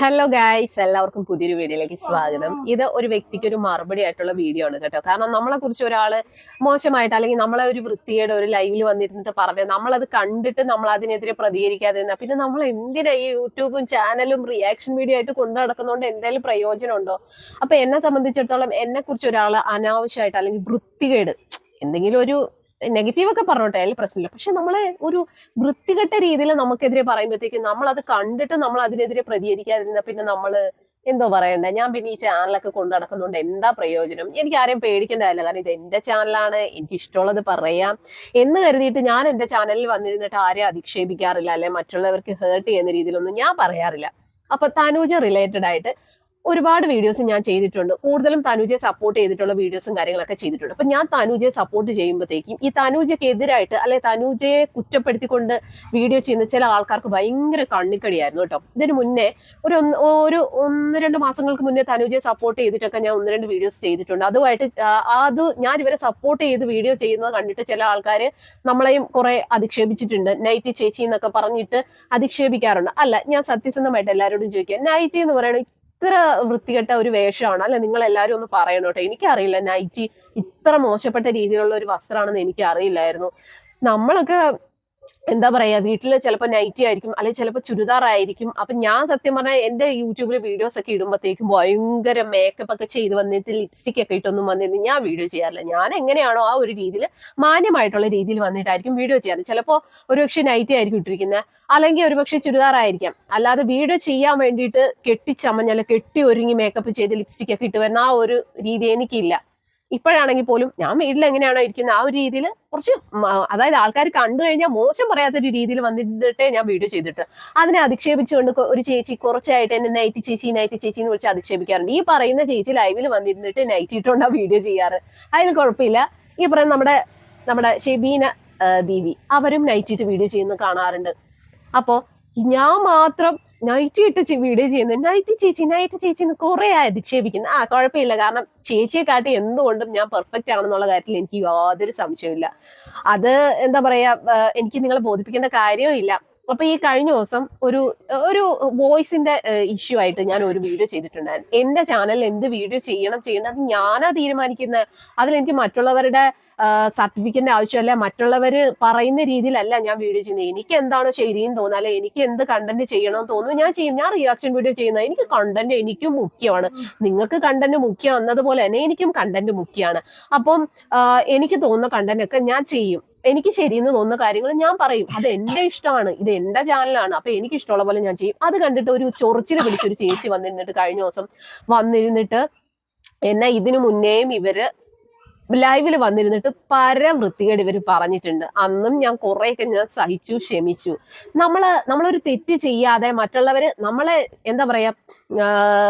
Hello guys എല്ലാവർക്കും പുതിയൊരു വീഡിയോയിലേക്ക് സ്വാഗതം. ഇത് ഒരു വ്യക്തിക്ക് ഒരു മറുപടി ആയിട്ടുള്ള വീഡിയോ ആണ് കേട്ടോ. കാരണം നമ്മളെ കുറിച്ച് ഒരാൾ മോശമായിട്ട് അല്ലെങ്കിൽ നമ്മളെ ഒരു വൃത്തിയുടെ ഒരു ലൈവിൽ വന്നിരുന്നിട്ട് പറഞ്ഞത് നമ്മളത് കണ്ടിട്ട് നമ്മൾ അതിനെതിരെ പ്രതികരിക്കാതെ നിന്നാ പിന്നെ നമ്മൾ എന്തിനാ ഈ യൂട്യൂബും ചാനലും റിയാക്ഷൻ വീഡിയോ ആയിട്ട് കൊണ്ടു നടക്കുന്നതുകൊണ്ട് എന്തെങ്കിലും പ്രയോജനം ഉണ്ടോ? അപ്പൊ എന്നെ സംബന്ധിച്ചിടത്തോളം എന്നെ കുറിച്ച് ഒരാൾ അനാവശ്യമായിട്ട് അല്ലെങ്കിൽ വൃത്തികേട് എന്തെങ്കിലും ഒരു നെഗറ്റീവ് ഒക്കെ പറഞ്ഞോട്ടെ അതിൽ പ്രശ്നമില്ല. പക്ഷെ നമ്മളെ ഒരു വൃത്തികെട്ട രീതിയിൽ നമുക്കെതിരെ പറയുമ്പോഴത്തേക്കും നമ്മൾ അത് കണ്ടിട്ട് നമ്മൾ അതിനെതിരെ പ്രതികരിക്കാതിരുന്ന പിന്നെ നമ്മൾ എന്തോ പറയണ്ട? ഞാൻ പിന്നെ ഈ ചാനലൊക്കെ കൊണ്ടു നടക്കുന്നതുകൊണ്ട് എന്താ പ്രയോജനം? എനിക്ക് ആരെയും പേടിക്കേണ്ടതല്ല. കാരണം ഇത് എന്റെ ചാനലാണ് എനിക്ക് ഇഷ്ടമുള്ളത് പറയാം എന്ന് കരുതിയിട്ട് ഞാൻ എന്റെ ചാനലിൽ വന്നിരുന്നിട്ട് ആരെയും അധിക്ഷേപിക്കാറില്ല അല്ലെ മറ്റുള്ളവർക്ക് ഹേർട്ട് ചെയ്യുന്ന രീതിയിലൊന്നും ഞാൻ പറയാറില്ല. അപ്പൊ തനൂജ റിലേറ്റഡ് ആയിട്ട് ഒരുപാട് വീഡിയോസ് ഞാൻ ചെയ്തിട്ടുണ്ട്. കൂടുതലും തനുജയെ സപ്പോർട്ട് ചെയ്തിട്ടുള്ള വീഡിയോസും കാര്യങ്ങളൊക്കെ ചെയ്തിട്ടുണ്ട്. അപ്പൊ ഞാൻ തനുജയെ സപ്പോർട്ട് ചെയ്യുമ്പോഴത്തേക്കും ഈ തനുജയ്ക്ക് എതിരായിട്ട് അല്ലെ തനുജയെ കുറ്റപ്പെടുത്തിക്കൊണ്ട് വീഡിയോ ചെയ്യുന്ന ചില ആൾക്കാർക്ക് ഭയങ്കര കണ്ണിക്കടിയായിരുന്നു കേട്ടോ. ഇതിന് മുന്നേ ഒരു ഒരു ഒന്ന് രണ്ട് മാസങ്ങൾക്ക് മുന്നേ തനുജയെ സപ്പോർട്ട് ചെയ്തിട്ടൊക്കെ ഞാൻ ഒന്ന് രണ്ട് വീഡിയോസ് ചെയ്തിട്ടുണ്ട്. അതുമായിട്ട് അത് ഞാൻ ഇവരെ സപ്പോർട്ട് ചെയ്ത് വീഡിയോ ചെയ്യുന്നത് കണ്ടിട്ട് ചില ആൾക്കാർ നമ്മളെയും കുറെ അധിക്ഷേപിച്ചിട്ടുണ്ട്. നൈറ്റി ചേച്ചി എന്നൊക്കെ പറഞ്ഞിട്ട് അധിക്ഷേപിക്കാറുണ്ട്. അല്ല ഞാൻ സത്യസന്ധമായിട്ട് എല്ലാവരോടും ചോദിക്കുക. നൈറ്റി എന്ന് പറയുന്നത് ഇത്ര വൃത്തികെട്ട ഒരു വേഷമാണ്. അല്ലെ? നിങ്ങൾ എല്ലാവരും ഒന്ന് പറയണം കേട്ടോ. എനിക്കറിയില്ല നൈറ്റി ഇത്ര മോശപ്പെട്ട രീതിയിലുള്ള ഒരു വസ്ത്രമാണെന്ന് എനിക്ക് അറിയില്ലായിരുന്നു നമ്മളൊക്കെ എന്താ പറയാ വീട്ടിൽ ചിലപ്പോൾ നൈറ്റി ആയിരിക്കും അല്ലെങ്കിൽ ചിലപ്പോൾ ചുരിദാർ ആയിരിക്കും. അപ്പൊ ഞാൻ സത്യം പറഞ്ഞാൽ എന്റെ യൂട്യൂബിൽ വീഡിയോസ് ഒക്കെ ഇടുമ്പോഴത്തേക്കും ഭയങ്കര മേക്കപ്പ് ഒക്കെ ചെയ്ത് വന്നിട്ട് ലിപ്സ്റ്റിക് ഒക്കെ ഇട്ടൊന്നും വന്നിട്ട് ഞാൻ വീഡിയോ ചെയ്യാറില്ല. ഞാൻ എങ്ങനെയാണോ ആ ഒരു രീതിയിൽ മാന്യമായിട്ടുള്ള രീതിയിൽ വന്നിട്ടായിരിക്കും വീഡിയോ ചെയ്യാറ്. ചിലപ്പോൾ ഒരുപക്ഷെ നൈറ്റി ആയിരിക്കും ഇട്ടിരിക്കുന്നത് അല്ലെങ്കിൽ ഒരുപക്ഷെ ചുരിദാർ ആയിരിക്കാം. അല്ലാതെ വീഡിയോ ചെയ്യാൻ വേണ്ടിയിട്ട് കെട്ടിച്ചമഞ്ഞല്ല കെട്ടി ഒരുങ്ങി മേക്കപ്പ് ചെയ്ത് ലിപ്സ്റ്റിക് ഒക്കെ ഇട്ട് വരുന്ന ആ ഒരു രീതി എനിക്കില്ല. ഇപ്പോഴാണെങ്കിൽ പോലും ഞാൻ വീട്ടിൽ എങ്ങനെയാണോ ഇരിക്കുന്നത് ആ ഒരു രീതിയിൽ കുറച്ച് അതായത് ആൾക്കാർ കണ്ടു കഴിഞ്ഞാൽ മോശം പറയാത്തൊരു രീതിയിൽ വന്നിട്ടേ ഞാൻ വീഡിയോ ചെയ്തിട്ട്. അതിനെ അധിക്ഷേപിച്ചുകൊണ്ട് ഒരു ചേച്ചി കുറച്ചായിട്ട് എന്നെ നൈറ്റ് ചേച്ചി നൈറ്റ് ചേച്ചി എന്ന് വിളിച്ച് അധിക്ഷേപിക്കാറുണ്ട്. ഈ പറയുന്ന ചേച്ചി ലൈവിൽ വന്നിരുന്നിട്ട് നൈറ്റ് ഇട്ടുകൊണ്ടാ വീഡിയോ ചെയ്യാറ്. അതിൽ കുഴപ്പമില്ല. ഈ പറയുന്ന നമ്മുടെ നമ്മുടെ ഷെബീന ബീവി അവരും നൈറ്റിട്ട് വീഡിയോ ചെയ്യുന്നത് കാണാറുണ്ട്. അപ്പോൾ ഞാൻ മാത്രം നൈറ്റ് ഇട്ട് വീഡിയോ ചെയ്യുന്നത് നൈറ്റ് ചേച്ചി നൈറ്റ് ചേച്ചി എന്ന് കുറെ അധിക്ഷേപിക്കുന്നത് ആ കുഴപ്പമില്ല. കാരണം ചേച്ചിയെ കാട്ടി എന്തുകൊണ്ടും ഞാൻ പെർഫെക്റ്റ് ആണെന്നുള്ള കാര്യത്തിൽ എനിക്ക് യാതൊരു സംശയമില്ല അത് എന്താ പറയാ എനിക്ക് നിങ്ങളെ ബോധിപ്പിക്കേണ്ട കാര്യമില്ല അപ്പൊ ഈ കഴിഞ്ഞ ദിവസം ഒരു ഒരു വോയിസിന്റെ ഇഷ്യൂ ആയിട്ട് ഞാൻ ഒരു വീഡിയോ ചെയ്തിട്ടുണ്ടായിരുന്നു. എന്റെ ചാനലിൽ എന്ത് വീഡിയോ ചെയ്യണം ചെയ്യണം അത് ഞാനാ തീരുമാനിക്കുന്ന. അതിൽ എനിക്ക് മറ്റുള്ളവരുടെ സർട്ടിഫിക്കറ്റിന്റെ ആവശ്യമല്ല മറ്റുള്ളവർ പറയുന്ന രീതിയിലല്ല ഞാൻ വീഡിയോ ചെയ്യുന്നത് എനിക്ക് എന്താണോ ശരിയെന്ന് അല്ലെ എനിക്ക് എന്ത് കണ്ടന്റ് ചെയ്യണമെന്ന് തോന്നുന്നു ഞാൻ ചെയ്യും. ഞാൻ റിയാക്ഷൻ വീഡിയോ ചെയ്യുന്നത് എനിക്ക് കണ്ടന്റ് എനിക്കും മുഖ്യമാണ്. നിങ്ങൾക്ക് കണ്ടന്റ് മുഖ്യം എന്നതുപോലെ തന്നെ എനിക്കും കണ്ടന്റ് മുഖ്യമാണ്. അപ്പം എനിക്ക് തോന്നുന്ന കണ്ടന്റ് ഒക്കെ ഞാൻ ചെയ്യും. എനിക്ക് ശരിയെന്ന് തോന്നുന്ന കാര്യങ്ങൾ ഞാൻ പറയും. അത് എന്റെ ഇഷ്ടമാണ്. ഇത് എന്റെ ചാനലാണ്. അപ്പൊ എനിക്ക് ഇഷ്ടമുള്ള പോലെ ഞാൻ ചെയ്യും. അത് കണ്ടിട്ട് ഒരു ചൊറിച്ചിൽ പിടിച്ചൊരു ചേച്ചി വന്നിരുന്നിട്ട് കഴിഞ്ഞ ദിവസം വന്നിരുന്നിട്ട് എന്നെ ഇതിനു മുന്നേയും ഇവർ ലൈവിൽ വന്നിരുന്നിട്ട് പര വൃത്തികേട് ഇവർ പറഞ്ഞിട്ടുണ്ട്. അന്നും ഞാൻ കുറെയൊക്കെ ഞാൻ സഹിച്ചു ക്ഷമിച്ചു. നമ്മൾ നമ്മളൊരു തെറ്റ് ചെയ്യാതെ മറ്റുള്ളവര് നമ്മളെ എന്താ പറയാ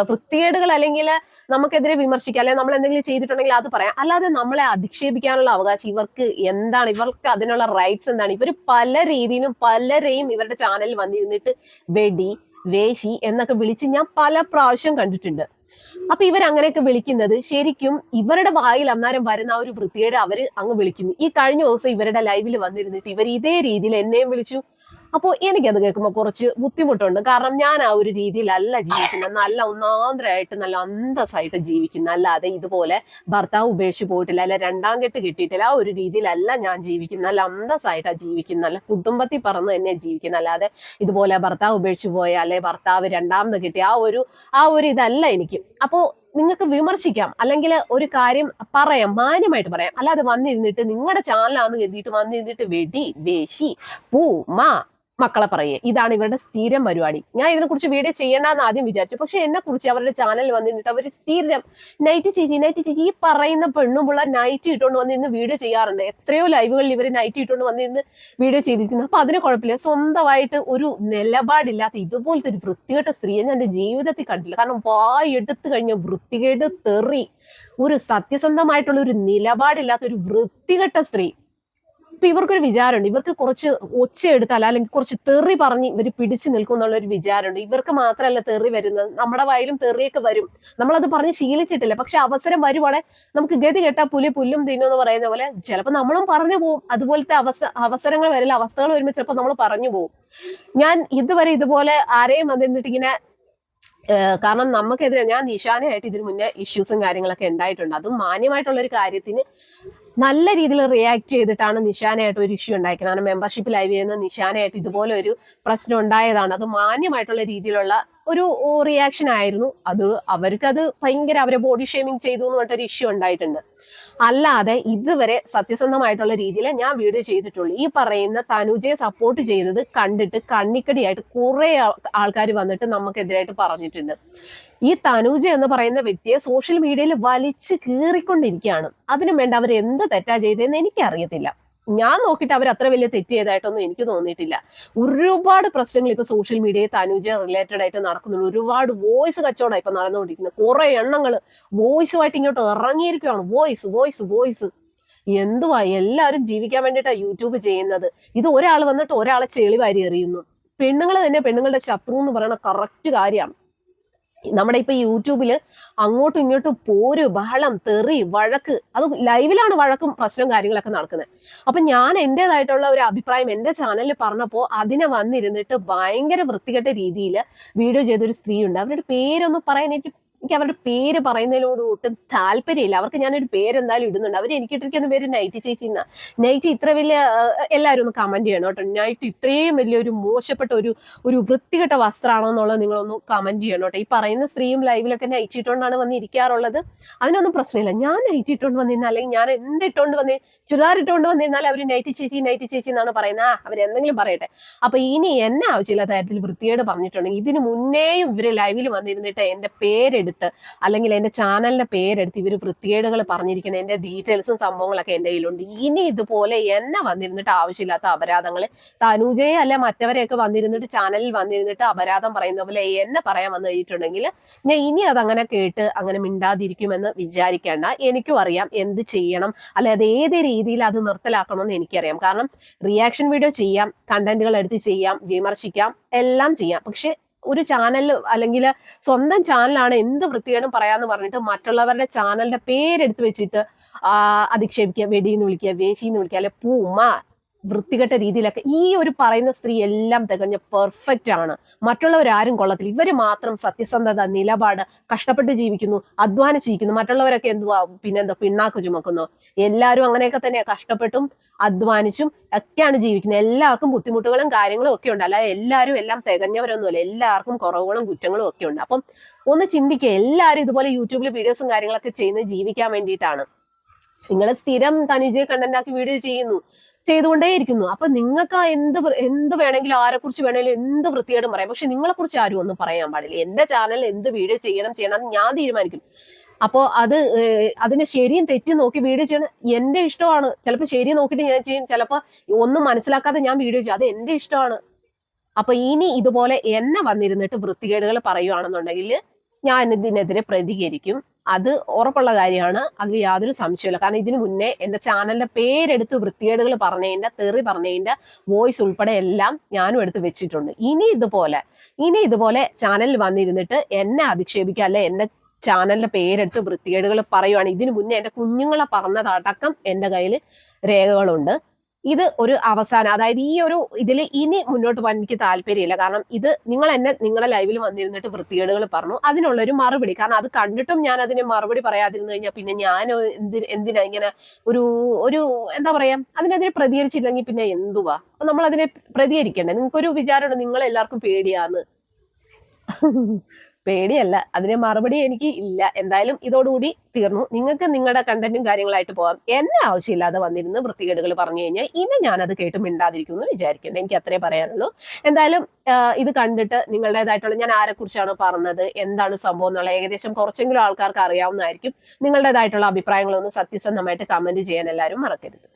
വൃത്തികേടുകൾ അല്ലെങ്കിൽ നമുക്കെതിരെ വിമർശിക്കാം അല്ലെങ്കിൽ നമ്മൾ എന്തെങ്കിലും ചെയ്തിട്ടുണ്ടെങ്കിൽ അത് പറയാം. അല്ലാതെ നമ്മളെ അധിക്ഷേപിക്കാനുള്ള അവകാശം ഇവർക്ക് എന്താണ്? ഇവർക്ക് അതിനുള്ള റൈറ്റ്സ് എന്താണ്? ഇവർ പല രീതിയിലും പലരെയും ഇവരുടെ ചാനലിൽ വന്നിരുന്നിട്ട് വെടി വേശി എന്നൊക്കെ വിളിച്ച് ഞാൻ പല പ്രാവശ്യം കണ്ടിട്ടുണ്ട്. അപ്പൊ ഇവർ അങ്ങനെയൊക്കെ വിളിക്കുന്നത് ശരിക്കും ഇവരുടെ വായിൽ അന്നേരം വരുന്ന ആ ഒരു വൃത്തിയുടെ അവർ അങ്ങ് വിളിക്കുന്നു. ഈ കഴിഞ്ഞ ദിവസം ഇവരുടെ ലൈവിൽ വന്നിരുന്നിട്ട് ഇവർ ഇതേ രീതിയിൽ എന്നെയും വിളിച്ചു. അപ്പോൾ എനിക്കത് കേൾക്കുമ്പോൾ കുറച്ച് ബുദ്ധിമുട്ടുണ്ട്. കാരണം ഞാൻ ആ ഒരു രീതിയിലല്ല ജീവിക്കുന്നത് നല്ല ഒന്നാന്തരമായിട്ട് നല്ല അന്തസ്സായിട്ട് ജീവിക്കുന്ന. അല്ലാതെ ഇതുപോലെ ഭർത്താവ് ഉപേക്ഷിച്ച് പോയിട്ടില്ല അല്ല രണ്ടാം കെട്ട് കിട്ടിയിട്ടില്ല ആ ഒരു രീതിയിലല്ല ഞാൻ ജീവിക്കുന്ന. നല്ല അന്തസ്സായിട്ടാണ് ജീവിക്കുന്ന. അല്ല കുടുംബത്തിൽ പറന്ന് തന്നെ ജീവിക്കുന്ന. അല്ലാതെ ഇതുപോലെ ഭർത്താവ് ഉപേക്ഷിച്ച് പോയ അല്ലെ ഭർത്താവ് രണ്ടാമത് കിട്ടിയ ആ ഒരു ആ ഒരു ഇതല്ല എനിക്ക്. അപ്പോ നിങ്ങൾക്ക് വിമർശിക്കാം. അല്ലെങ്കിൽ ഒരു കാര്യം പറയാം. മാന്യമായിട്ട് പറയാം. അല്ലാതെ വന്നിരുന്നിട്ട് നിങ്ങളുടെ ചാനലാന്ന് കരുതിയിട്ട് വന്നിരുന്നിട്ട് വെടി വേശി പൂ മാ മക്കളെ പറയേ ഇതാണ് ഇവരുടെ സ്ഥിരം പരിപാടി. ഞാൻ ഇതിനെക്കുറിച്ച് വീഡിയോ ചെയ്യേണ്ടെന്ന് ആദ്യം വിചാരിച്ചു. പക്ഷെ എന്നെ കുറിച്ച് അവരുടെ ചാനലിൽ വന്നിട്ട് അവർ സ്ഥിരം നൈറ്റ് ചേച്ചി നൈറ്റ് ചേച്ചി ഈ പറയുന്ന പെണ്ണുമുള്ള നൈറ്റ് ഇട്ടുകൊണ്ട് വന്നിരുന്ന് വീഡിയോ ചെയ്യാറുണ്ട്. എത്രയോ ലൈവുകളിൽ ഇവർ നൈറ്റ് ഇട്ടുകൊണ്ട് വന്നിരുന്ന് വീഡിയോ ചെയ്തിരിക്കുന്നു. അപ്പൊ അതിന് കുഴപ്പമില്ല. സ്വന്തമായിട്ട് ഒരു നിലപാടില്ലാത്ത ഇതുപോലത്തെ ഒരു വൃത്തികെട്ട സ്ത്രീയെ ഞാൻ എന്റെ ജീവിതത്തിൽ കണ്ടില്ല കാരണം വായി എടുത്തു കഴിഞ്ഞ വൃത്തികേട് തെറി. ഒരു സത്യസന്ധമായിട്ടുള്ള ഒരു നിലപാടില്ലാത്ത ഒരു വൃത്തികെട്ട സ്ത്രീ. ഇപ്പൊ ഇവർക്കൊരു വിചാരമുണ്ട്. ഇവർക്ക് കുറച്ച് ഒച്ച എടുത്താൽ അല്ലെങ്കിൽ കുറച്ച് തെറി പറഞ്ഞ് ഇവർ പിടിച്ചു നിൽക്കും എന്നുള്ള ഒരു വിചാരമുണ്ട്. ഇവർക്ക് മാത്രമല്ല തെറി വരുന്നത്. നമ്മുടെ വായിലും തെറിയൊക്കെ വരും. നമ്മളത് പറഞ്ഞ് ശീലിച്ചിട്ടില്ല. പക്ഷെ അവസരം വരുവാണെ നമുക്ക് ഗതി കെട്ടാ പുലി പുല്ലും തിന്നും എന്ന് പറയുന്ന പോലെ ചിലപ്പോൾ നമ്മളും പറഞ്ഞു പോകും അതുപോലത്തെ അവസ്ഥ അവസരങ്ങൾ വരില്ല. അവസ്ഥകൾ വരുമ്പോൾ ചിലപ്പോൾ നമ്മൾ പറഞ്ഞു പോകും ഞാൻ ഇതുവരെ ഇതുപോലെ ആരെയും വന്നിരുന്നിട്ട് ഇങ്ങനെ കാരണം നമുക്കെതിരെ ഞാൻ നിശാനയായിട്ട് ഇതിനു മുന്നേ ഇഷ്യൂസും കാര്യങ്ങളൊക്കെ ഉണ്ടായിട്ടുണ്ട്. അതും മാന്യമായിട്ടുള്ള ഒരു കാര്യത്തിന് നല്ല രീതിയിൽ റിയാക്ട് ചെയ്തിട്ടാണ് നിശാനയായിട്ട് ഒരു ഇഷ്യൂ ഉണ്ടായിരിക്കുന്നത്. കാരണം മെമ്പർഷിപ്പ് ലൈവ് ചെയ്യുന്ന നിഷാനായിട്ട് ഇതുപോലെ ഒരു പ്രശ്നം ഉണ്ടായതാണ്. അത് മാന്യമായിട്ടുള്ള രീതിയിലുള്ള ഒരു റിയാക്ഷൻ ആയിരുന്നു. അത് അവർക്കത് ഭയങ്കര അവരെ ബോഡി ഷേമിങ് ചെയ്തു എന്ന് പറഞ്ഞിട്ടൊരു ഇഷ്യൂ ഉണ്ടായിട്ടുണ്ട്. അല്ലാതെ ഇതുവരെ സത്യസന്ധമായിട്ടുള്ള രീതിയിൽ ഞാൻ വീഡിയോ ചെയ്തിട്ടുള്ളൂ. ഈ പറയുന്ന തനുജയെ സപ്പോർട്ട് ചെയ്തത് കണ്ടിട്ട് കണ്ണിക്കടിയായിട്ട് കുറെ ആൾക്കാർ വന്നിട്ട് നമുക്കെതിരായിട്ട് പറഞ്ഞിട്ടുണ്ട്. ഈ തനുജ എന്ന് പറയുന്ന വ്യക്തിയെ സോഷ്യൽ മീഡിയയിൽ വലിച്ചു കീറിക്കൊണ്ടിരിക്കുകയാണ്. അതിനു വേണ്ട അവർ എന്ത് തെറ്റാ ചെയ്തതെന്ന് എനിക്കറിയത്തില്ല. ഞാൻ നോക്കിയിട്ട് അവർ അത്ര വലിയ തെറ്റ് ചെയ്തതായിട്ടൊന്നും എനിക്ക് തോന്നിയിട്ടില്ല. ഒരുപാട് പ്രശ്നങ്ങൾ ഇപ്പൊ സോഷ്യൽ മീഡിയയിൽ തനുജ റിലേറ്റഡ് ആയിട്ട് നടക്കുന്നുണ്ട്. ഒരുപാട് വോയിസ് കച്ചവടം ഇപ്പൊ നടന്നുകൊണ്ടിരിക്കുന്നത് കുറെ എണ്ണങ്ങൾ വോയിസുമായിട്ട് ഇങ്ങോട്ട് ഇറങ്ങിയിരിക്കുകയാണ് വോയിസ് വോയിസ് വോയിസ് എന്തുവാ? എല്ലാവരും ജീവിക്കാൻ വേണ്ടിയിട്ടാണ് യൂട്യൂബ് ചെയ്യുന്നത്. ഇത് ഒരാൾ വന്നിട്ട് ഒരാളെ ചെളി വാരി എറിയുന്നു. പെണ്ണുങ്ങൾ തന്നെ പെണ്ണുങ്ങളുടെ ശത്രു എന്ന് പറയുന്ന കറക്റ്റ് കാര്യമാണ്. നമ്മുടെ ഇപ്പൊ യൂട്യൂബിൽ അങ്ങോട്ടും ഇങ്ങോട്ടും പോര് ബഹളം തെറി വഴക്ക് അത് ലൈവിലാണ് വഴക്കും പ്രശ്നവും കാര്യങ്ങളൊക്കെ നടക്കുന്നത്. അപ്പൊ ഞാൻ എന്റെതായിട്ടുള്ള ഒരു അഭിപ്രായം എന്റെ ചാനലിൽ പറഞ്ഞപ്പോൾ അതിനെ വന്നിരുന്നിട്ട് ഭയങ്കര വൃത്തികെട്ട രീതിയിൽ വീഡിയോ ചെയ്തൊരു സ്ത്രീ ഉണ്ട് അവരുടെ പേരൊന്നും പറയാൻ എനിക്ക് എനിക്ക് അവരുടെ പേര് പറയുന്നതിനോട് ഒട്ടും താല്പര്യമില്ല. അവർക്ക് ഞാനൊരു പേര് എന്തായാലും ഇടുന്നുണ്ട്. അവർ എനിക്ക് ഇട്ടിരിക്കുന്ന പേര് നൈറ്റ് ചേച്ചി എന്നാ നൈറ്റ് ഇത്ര വലിയ എല്ലാവരും ഒന്ന് കമന്റ് ചെയ്യണം കേട്ടോ. നൈറ്റ് ഇത്രയും വലിയ ഒരു മോശപ്പെട്ട ഒരു ഒരു വൃത്തികെട്ട വസ്ത്രമാണോ എന്നുള്ളത് നിങ്ങളൊന്ന് കമന്റ് ചെയ്യണം കേട്ടോ. ഈ പറയുന്ന സ്ത്രീയും ലൈവിലൊക്കെ നൈറ്റ് ഇട്ടുകൊണ്ടാണ് വന്ന് ഇരിക്കാറുള്ളത് അതിനൊന്നും പ്രശ്നമില്ല. ഞാൻ നൈറ്റ് ഇട്ടുകൊണ്ട് വന്നിരുന്ന അല്ലെങ്കിൽ ഞാൻ എന്ത് ഇട്ടുകൊണ്ട് വന്നേ ചുരിദാർ ഇട്ടുകൊണ്ട് വന്നിരുന്നാൽ അവർ നൈറ്റ് ചേച്ചി നൈറ്റ് ചേച്ചി എന്നാണ് പറയുന്നത്. ആ അവരെന്തെങ്കിലും പറയട്ടെ. അപ്പൊ ഇനി എന്നെ ആവശ്യമില്ല കാര്യത്തിൽ വൃത്തികേട് പറഞ്ഞിട്ടുണ്ടെങ്കിൽ ഇതിന് മുന്നേയും ഇവർ ലൈവിൽ വന്നിരുന്നിട്ട് എന്റെ പേരെടുത്ത് അല്ലെങ്കിൽ എന്റെ ചാനലിന്റെ പേരെടുത്ത് ഇവർ വൃത്തികേടുകൾ പറഞ്ഞിരിക്കുന്ന എന്റെ ഡീറ്റെയിൽസും സംഭവങ്ങളൊക്കെ എന്റെ കയ്യിലുണ്ട്. ഇനി ഇതുപോലെ എന്നെ വന്നിരുന്നിട്ട് ആവശ്യമില്ലാത്ത അപരാധങ്ങൾ തനുജയെ അല്ല മറ്റവരെയൊക്കെ വന്നിരുന്നിട്ട് ചാനലിൽ വന്നിരുന്നിട്ട് അപരാധം പറയുന്ന പോലെ എന്നെ പറയാൻ വന്നു കഴിഞ്ഞിട്ടുണ്ടെങ്കിൽ ഞാൻ ഇനി അതങ്ങനെ കേട്ട് അങ്ങനെ മിണ്ടാതിരിക്കുമെന്ന് വിചാരിക്കേണ്ട. എനിക്കും അറിയാം എന്ത് ചെയ്യണം. അല്ലെ അത് ഏത് രീതിയിൽ അത് നിർത്തലാക്കണമെന്ന് എനിക്കറിയാം. കാരണം റിയാക്ഷൻ വീഡിയോ ചെയ്യാം കണ്ടന്റുകൾ എടുത്ത് ചെയ്യാം വിമർശിക്കാം എല്ലാം ചെയ്യാം. പക്ഷെ ഒരു ചാനൽ അല്ലെങ്കിൽ സ്വന്തം ചാനലാണ് എന്ത് വൃത്തികേടും പറയാന്ന് പറഞ്ഞിട്ട് മറ്റുള്ളവരുടെ ചാനലിന്റെ പേരെടുത്ത് വെച്ചിട്ട് അധിക്ഷേപിക്കുക വെടിയെന്ന് വിളിക്കുക വേശിന്ന് വിളിക്കുക അല്ലെ പൂമ്മ വൃത്തികെട്ട രീതിയിലൊക്കെ ഈ ഒരു പറയുന്ന സ്ത്രീ എല്ലാം തികഞ്ഞ പെർഫെക്റ്റ് ആണ്. മറ്റുള്ളവരാരും കൊള്ളത്തില്ല. ഇവർ മാത്രം സത്യസന്ധത നിലപാട് കഷ്ടപ്പെട്ട് ജീവിക്കുന്നു അധ്വാനം ജീവിക്കുന്നു മറ്റുള്ളവരൊക്കെ എന്തുവാ? പിന്നെന്തോ? പിണ്ണാക്ക് ചുമക്കുന്നു. എല്ലാവരും അങ്ങനെയൊക്കെ തന്നെയാ. കഷ്ടപ്പെട്ടും അധ്വാനിച്ചും ഒക്കെയാണ് ജീവിക്കുന്നത്. എല്ലാവർക്കും ബുദ്ധിമുട്ടുകളും കാര്യങ്ങളും ഒക്കെ ഉണ്ട്. അല്ലാതെ എല്ലാവരും എല്ലാം തികഞ്ഞവരൊന്നുമല്ല. എല്ലാവർക്കും കുറവുകളും കുറ്റങ്ങളും ഒക്കെ ഉണ്ട്. അപ്പം ഒന്ന് ചിന്തിക്കുക. എല്ലാവരും ഇതുപോലെ യൂട്യൂബിൽ വീഡിയോസും കാര്യങ്ങളൊക്കെ ചെയ്യുന്നത് ജീവിക്കാൻ വേണ്ടിയിട്ടാണ്. നിങ്ങൾ സ്ഥിരം തനിജയെ കണ്ടന്റാക്കി വീഡിയോ ചെയ്യുന്നു. ചെയ്തുകൊണ്ടേയിരിക്കുന്നു. അപ്പൊ നിങ്ങൾക്ക് എന്ത് എന്ത് വേണമെങ്കിലും ആരെ കുറിച്ച് വേണമെങ്കിലും എന്ത് വൃത്തിയായിട്ടും പറയാം. പക്ഷെ നിങ്ങളെ കുറിച്ച് ആരും ഒന്നും പറയാൻ പാടില്ല. എന്റെ ചാനലിൽ എന്ത് വീഡിയോ ചെയ്യണം ചെയ്യണം ഞാൻ തീരുമാനിക്കും. അപ്പോൾ അത് അതിന് ശരിയും തെറ്റും നോക്കി വീഡിയോ ചെയ്യണം. എന്റെ ഇഷ്ടമാണ്. ചിലപ്പോൾ ശരി നോക്കിയിട്ട് ഞാൻ ചെയ്യും. ചിലപ്പോൾ ഒന്നും മനസ്സിലാക്കാതെ ഞാൻ വീഡിയോ ചെയ്യും. അത് എന്റെ ഇഷ്ടമാണ്. അപ്പൊ ഇനി ഇതുപോലെ എന്നെ വന്നിരുന്നിട്ട് വൃത്തികേടുകൾ പറയുവാണെന്നുണ്ടെങ്കിൽ ഞാൻ ഇതിനെതിരെ പ്രതികരിക്കും. അത് ഉറപ്പുള്ള കാര്യമാണ്. അതിൽ യാതൊരു സംശയമില്ല കാരണം ഇതിനു മുന്നേ എന്റെ ചാനലിന്റെ പേരെടുത്ത് വൃത്തികേടുകൾ പറഞ്ഞതിന്റെ തെറി പറഞ്ഞതിന്റെ വോയിസ് ഉൾപ്പെടെ എല്ലാം ഞാനും എടുത്ത് വെച്ചിട്ടുണ്ട്. ഇനി ഇതുപോലെ ഇനി ഇതുപോലെ ചാനലിൽ വന്നിരുന്നിട്ട് എന്നെ അധിക്ഷേപിക്കുക അല്ലെ എന്റെ ചാനലിന്റെ പേരെടുത്ത് വൃത്തികേടുകൾ പറയുവാണ്. ഇതിനു മുന്നേ എന്റെ കുഞ്ഞുങ്ങളെ പറഞ്ഞതടക്കം എന്റെ കയ്യിൽ രേഖകളുണ്ട്. ഇത് ഒരു അവസാനം അതായത് ഈ ഒരു ഇതിൽ ഇനി മുന്നോട്ട് പോകാൻ എനിക്ക് താല്പര്യമില്ല. കാരണം ഇത് നിങ്ങൾ എന്നെ നിങ്ങളുടെ ലൈവിൽ വന്നിരുന്നിട്ട് വൃത്തികേടുകൾ പറഞ്ഞു. അതിനുള്ള ഒരു മറുപടി. കാരണം അത് കണ്ടിട്ടും ഞാൻ അതിന് മറുപടി പറയാതിരുന്നു കഴിഞ്ഞാൽ പിന്നെ ഞാൻ എന്തി എന്തിനാ ഇങ്ങനെ ഒരു ഒരു എന്താ പറയാ അതിനെതിരെ പ്രതികരിച്ചില്ലെങ്കിൽ പിന്നെ എന്തുവാ? അപ്പൊ നമ്മൾ അതിനെ പ്രതികരിക്കണ്ടേ? നിങ്ങൾക്കൊരു വിചാരമുണ്ട് നിങ്ങൾ എല്ലാവർക്കും പേടിയാന്ന്. പേടിയല്ല. അതിന് മറുപടി എനിക്ക് ഇല്ല. എന്തായാലും ഇതോടുകൂടി തീർന്നു. നിങ്ങൾക്ക് നിങ്ങളുടെ കണ്ടന്റും കാര്യങ്ങളായിട്ട് പോകാം എന്നെ ആവശ്യമില്ലാതെ വന്നിരുന്ന് വൃത്തികേടുകൾ പറഞ്ഞു കഴിഞ്ഞാൽ ഇനി ഞാനത് കേട്ട് മിണ്ടാതിരിക്കുമെന്ന് വിചാരിക്കണ്ട. എനിക്ക് അത്രേ പറയാനുള്ളൂ. എന്തായാലും ഇത് കണ്ടിട്ട് നിങ്ങളുടേതായിട്ടുള്ള ഞാൻ ആരെ കുറിച്ചാണ് പറഞ്ഞത് എന്താണ് സംഭവം എന്നുള്ള ഏകദേശം കുറച്ചെങ്കിലും ആൾക്കാർക്ക് അറിയാവുന്നതായിരിക്കും. നിങ്ങളുടേതായിട്ടുള്ള അഭിപ്രായങ്ങളൊന്ന് സത്യസന്ധമായിട്ട് കമന്റ് ചെയ്യാൻ എല്ലാവരും മറക്കരുത്.